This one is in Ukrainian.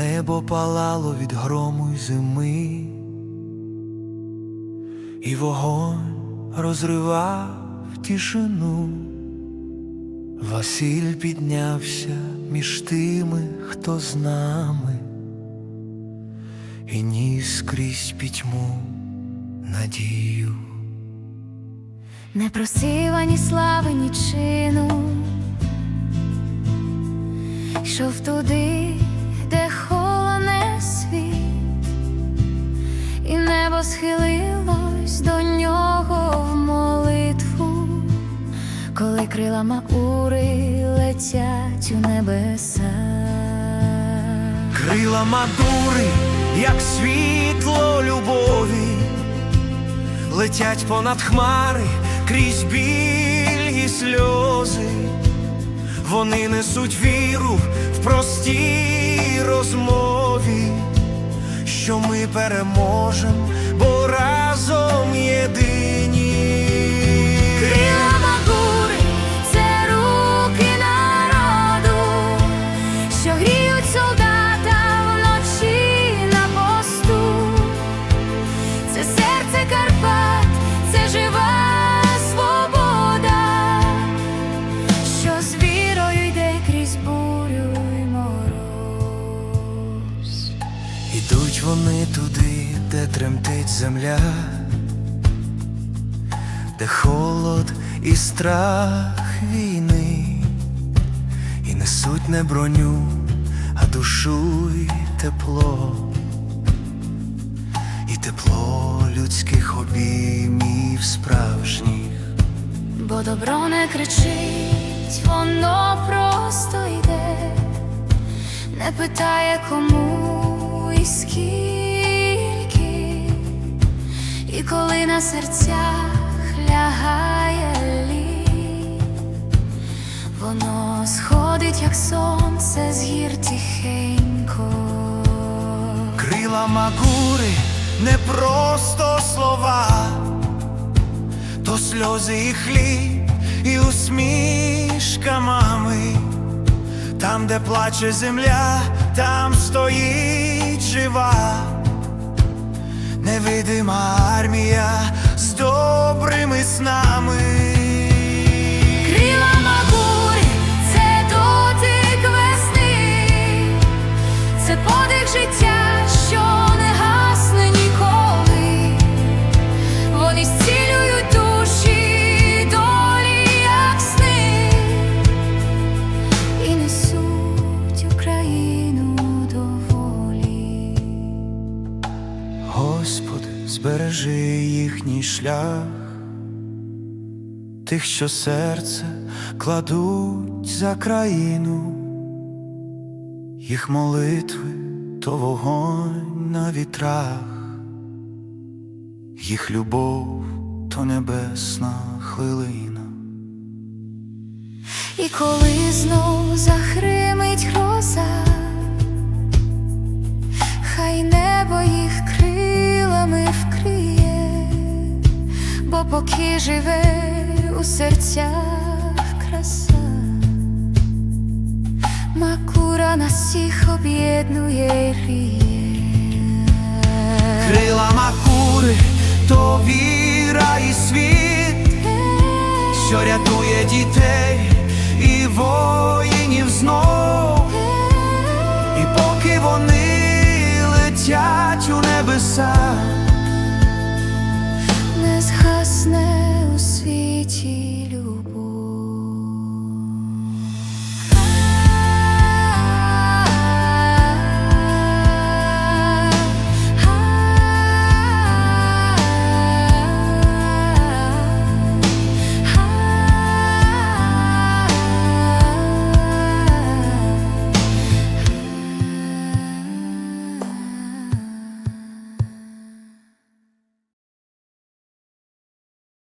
Небо палало від грому й зими, і вогонь розривав тишину. Василь піднявся між тими, хто з нами, і ніс крізь пітьму надію. Не просив ані слави, ні чину, йшов туди, і схилилось до нього в молитву, коли крила Маури летять у небеса. Крила мадури, як світло любові, летять понад хмари крізь біль і сльози. Вони несуть віру в простій розмові, що ми переможем, бо разом єдині. Крила Магури – це руки народу, що гріють солдата вночі на посту. Це серце Карпат, це жива свобода, що з вірою йде крізь бурю й мороз. Ідуть вони туди, де тремтить земля, де холод і страх війни, і несуть не броню, а душу і тепло, і тепло людських обіймів справжніх. Бо добро не кричить, воно просто йде, не питає кому і скільки, і коли на серцях лягає лід, воно сходить, як сонце з гір тихенько. Крила Магури не просто слова, то сльози і хліб, і усмішка мами. Там, де плаче земля, там стоїть жива, невидима армія з добрими снами. Збережи їхній шлях, тих, що серце кладуть за країну, їх молитви то вогонь на вітрах, їх любов то небесна хвилина. І коли знов захримить гроза, поки живе у серцях краса, макура нас всіх об'єднує і гріє. Крила макури то віра і світ. що рятує дітей і воїнів знов, і поки вони летять у небеса,